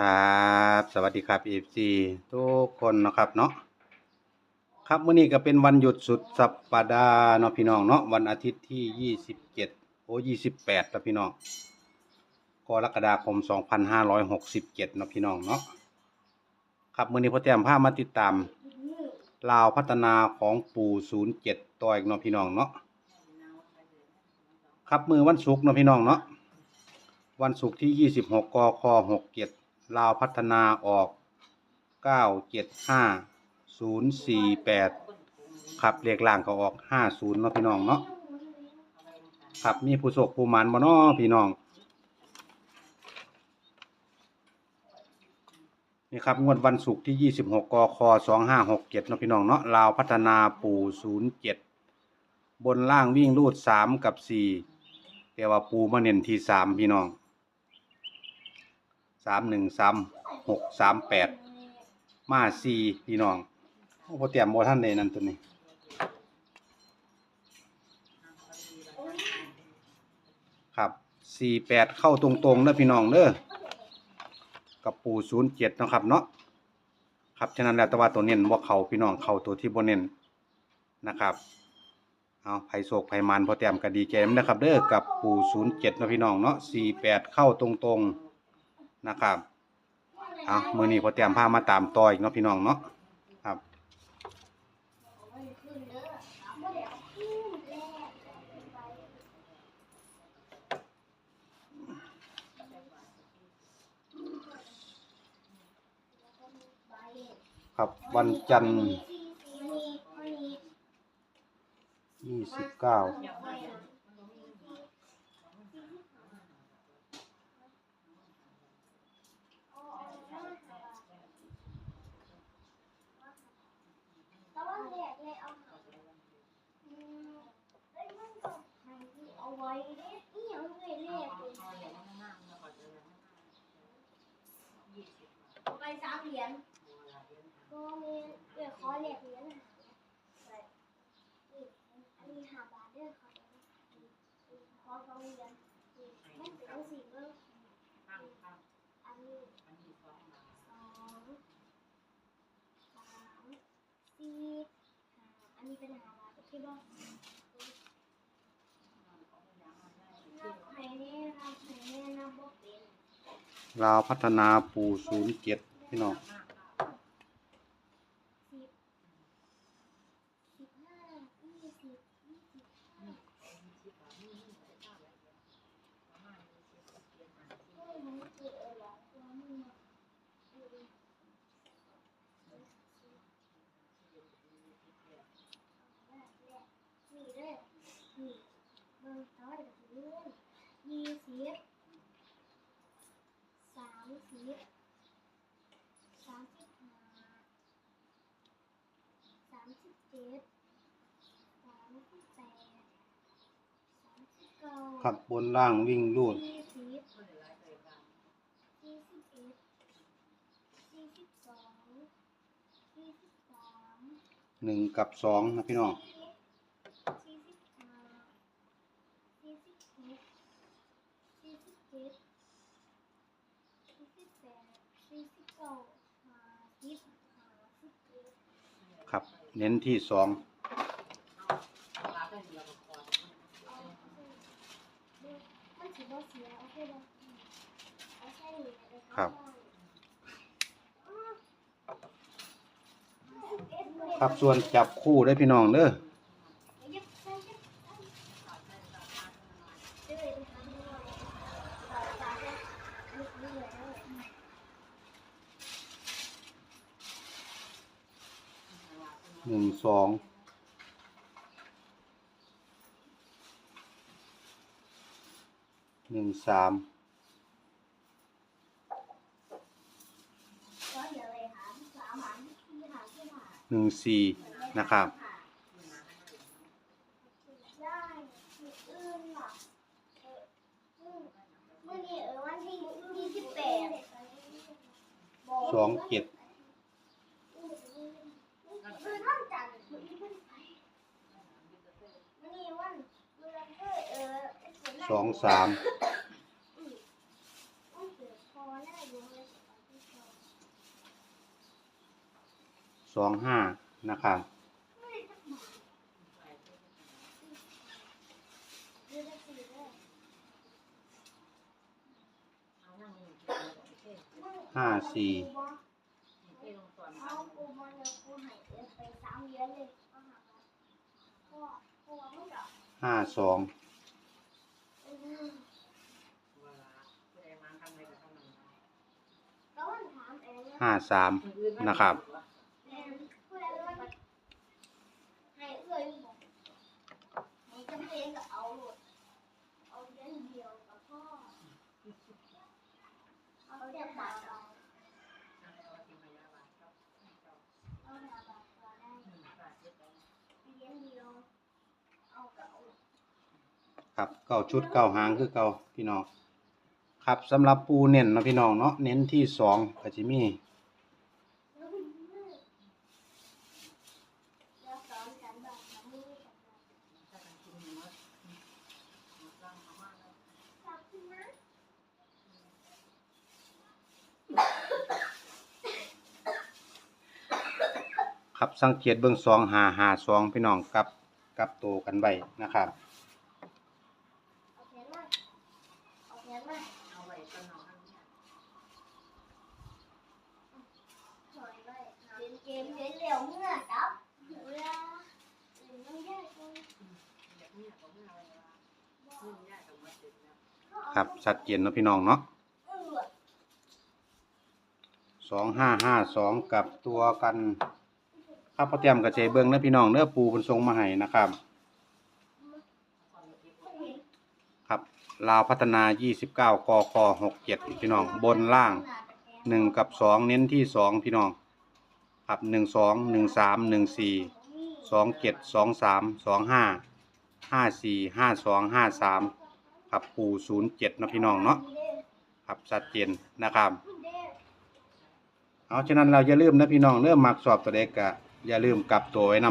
ครับสวัสดีครับ FC ทุกคนนะครับเนาะครับมื้อนี้ก็เป็นวันหยุดสุดสัปดาห์เนาะพี่น้องเนาะวันอาทิตย์ที่ 27 โอ้ 28แล้วพี่น้องกรกฎาคม 2567เนาะพี่น้องเนาะครับมื้อนี้พอแต้มพามาติดตามลาวพัฒนาของปู่07ต่ออีกเนาะพี่น้องเนาะครับมือวันศุกร์เนาะพี่น้องเนาะวันศุกร์ที่ 26กค67 ลาวพัฒนาออก 975 048ครับเลขล่างก็ออก 50เนาะพี่น้องเนาะครับมีผู้โชคผู้มันบ่เนาะพี่น้องนี่ครับงวดวันศุกร์ที่ 26 กค 2567เนาะพี่น้องเนาะลาวพัฒนาปู่ 07 บนล่างวิ่งรูด 3 กับ 4 แต่ว่าปูมาเน้นที่ 3 พี่น้อง สามหนึ่งสามหกสามแปดมาสี่พี่น้องโอ้พอเตรียมโมท่านเลยนั่นตัวนี้ครับสี่แปดเข้าตรงๆเด้อพี่น้องเด้อกับปูศูนย์เจ็ดนะครับเนาะครับฉะนั้นแล้วแต่ว่าตัวเน้นว่าเขาพี่น้องเขาตัวที่บนเน้นนะครับเอาไผโศกไผมันพอเตรียมก็ดีใจนนะครับ เด้อกับปูศูนย์เจ็ดนะพี่น้องเนาะสี่แปดเข้าตรงๆ นะครับเอามือนี้พอเตรียมผ้ามาตามต่ออีกเนาะพี่น้องเนาะครับ ครับวันจันทร์ยี่สิบเก้า แต่ว่าแรกเลยเอาอืมเอ้ยมันก็ให้ ที่เอาไว้เด้อียังเลยแรกเลยไปสามเหรียญก็มีเดี๋ยวขอแลกเหรียญนะใส่นี่อันนี้ห้าบาทเด้อขอเดี๋ยวนะขอสองเหรียญนี่มันเป็นสี่เบิ่งอันนี้สองสามสี่ห้าอันนี้เป็นห้าบาทโอเคบ่ให้แน่นับให้แน่นับบ่เป็น ลาวพัฒนาปูศูนย์เจ็ดพี่น้อง สิบสิบห้ายี่สิบยี่สิบห้าโอ้ยมันเกิดอะไรตัวมึงอะดูดินี่เด้อนี่เบิ่งเอาไว้กับเรื่องยี่สิบสามสิ บสามสิบห้าสามสิบเจ็ดสามสิบแปดสามสิบเก้าครับบนล่างวิ่งรูดสี่สิบสี่สิบเอ็ดสี่สิบสองสี่สิบสามหนึ่งกับสองนะพี่น้อง สี่สิบห้าสี่สิบหกสี่สิบเจ็ดสี่สิบแปดสี่สิบเก้าห้าสิบห้าสิบเอ็ด ครับ เน้นที่สองครับ ครับส่วนจับคู่ได้พี่น้องเด้อ หนึ่งสองหนึ่งสามหนึ่งสี่นะครับได้อื่นล่ะเอออืมมื้อนี้เออวันที่ยี่สิบแปดสองเจ็ด สองสามสองห้านะครับห้าสี่ห้าสอง ห้าสามนะครับ ครับเก่าชุดเก่าหางคือเก่าพี่น้องครับสำหรับปูเน้นนะพี่น้องเนาะเน้นที่สองกะจิมี แล้วสอนกันแบบน้ำมือกับแบบขอบคุณนะ ครับสังเกตเบื้องสองหาหาสองพี่น้องกับกับตัว้นะครันมาเอาแขนมาถอยไว้นเกมเล่นเร็วเมื่อจับครับชัดเจนเนาะพี่น้องเนาะสองห้าห้าสองกับตัวกัน ครับพอเตรียมกระเจเบื้องเนื้อพี่น้องเนื้อปูเป็นทรงมาให้นะครับ ครับลาวพัฒนา 29กค67 พี่น้อง บนล่าง 1 กับ 2 เน้นที่ 2 พี่น้อง ครับ 1 2 1 3 1 4 2 7 2 3 2 5 5 4 5 2 5 3 ครับปู07เนะพี่น้องเนาะครับชัดเจนนะครับเอาฉะนั้นเราอย่าลืมนะพี่น้องเริ่มมักสอบตัวเด็กกะ อย่าลืมกลับตัวไว้น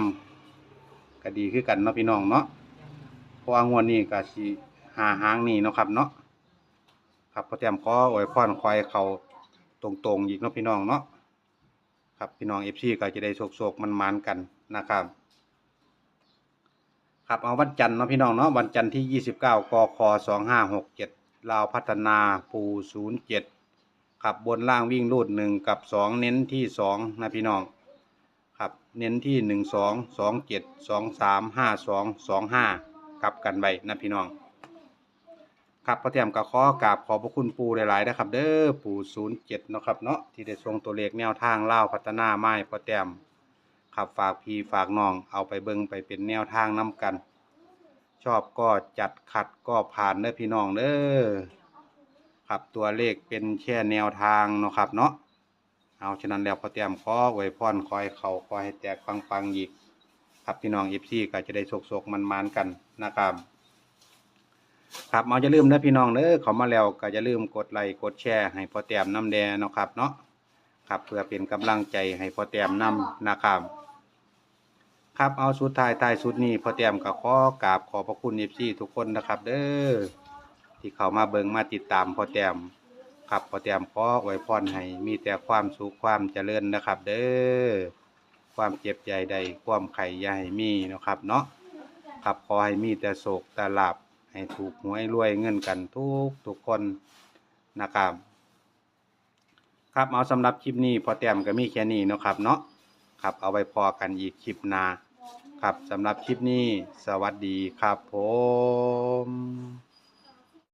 ำก็ดีคือกันเนาะพี่น้องเนาะเพราะว่างวดนี้ก็สิหาหางนี่เนาะครับเนาะครับพอเตรียมขออวยพรควายเขาตรงๆอีกเนาะพี่น้องเนาะครับพี่น้องเอฟซีก็จะได้โศกๆมันมันๆกันนะครับ ครับเอาวันจันทร์เนาะพี่น้องเนาะวันจันทร์ที่ 29กค2567ลาวพัฒนาปู07ครับบนล่างวิ่งรูดหนึ่งกับสองเน้นที่สองนะพี่น้อง ครับเน้นที่หนึ่งสองสองเจ็ดสองสามห้าสองสองห้ากลับกันไปนะพี่น้อง ครับพระเทียมกับขอกราบขอบพระคุณปูหลายๆนะครับ เด้อปูศูนย์เจ็ดนาะครับเนาะที่ได้ส่งตัวเลขแนวทางเล่าพัฒนาไม้พระเทียมครับฝากพี่ฝากน้องเอาไปเบิ่งไปเป็นแนวทางน้กัน ชอบก็จัดขัดก็ผ่านเด้อพี่น้องเด้อครับตัวเลขเป็นแค่แนวทางเนาะครับเนาะ เอาฉะนั้นแล้วพอเตรียมขอไว้พรคอยเขาคอยให้แตกปังปังๆอีกครับพี่น้องเอฟซีก็จะได้โศกโศกมันมันๆกันนะครับ ครับเอาจะลืมนะพี่น้องเด้อเขามาแล้วก็จะลืมกดไลค์กดแชร์ให้พอเตรียมน้ำแดงนะครับเนาะครับเพื่อเป็นกำลังใจให้พอเตรียมน้ำนะครับครับเอาสุดท้ายท้ายสุดนี้พอเตรียมก็ขอกราบขอพระคุณเอฟซีทุกคนนะครับ เด้อที่เขามาเบิงมาติดตามพอแต้ม ครับพอแต้มขอไว้พรให้มีแต่ความสุขความเจริญนะครับ เด้อความเจ็บใจใดความไข่ยาให้มีนะครับเนาะครับขอให้มีแต่โศกแต่ลาบให้ถูกหวยรวยเงินกันทุกทุกคนนะครับครับเอาสำหรับคลิปนี้พอแต้มก็มีแค่นี้นะครับเนาะครับเอาไว้พอกันอีกคลิปหน้าครับสำหรับคลิปนี้สวัสดีครับผม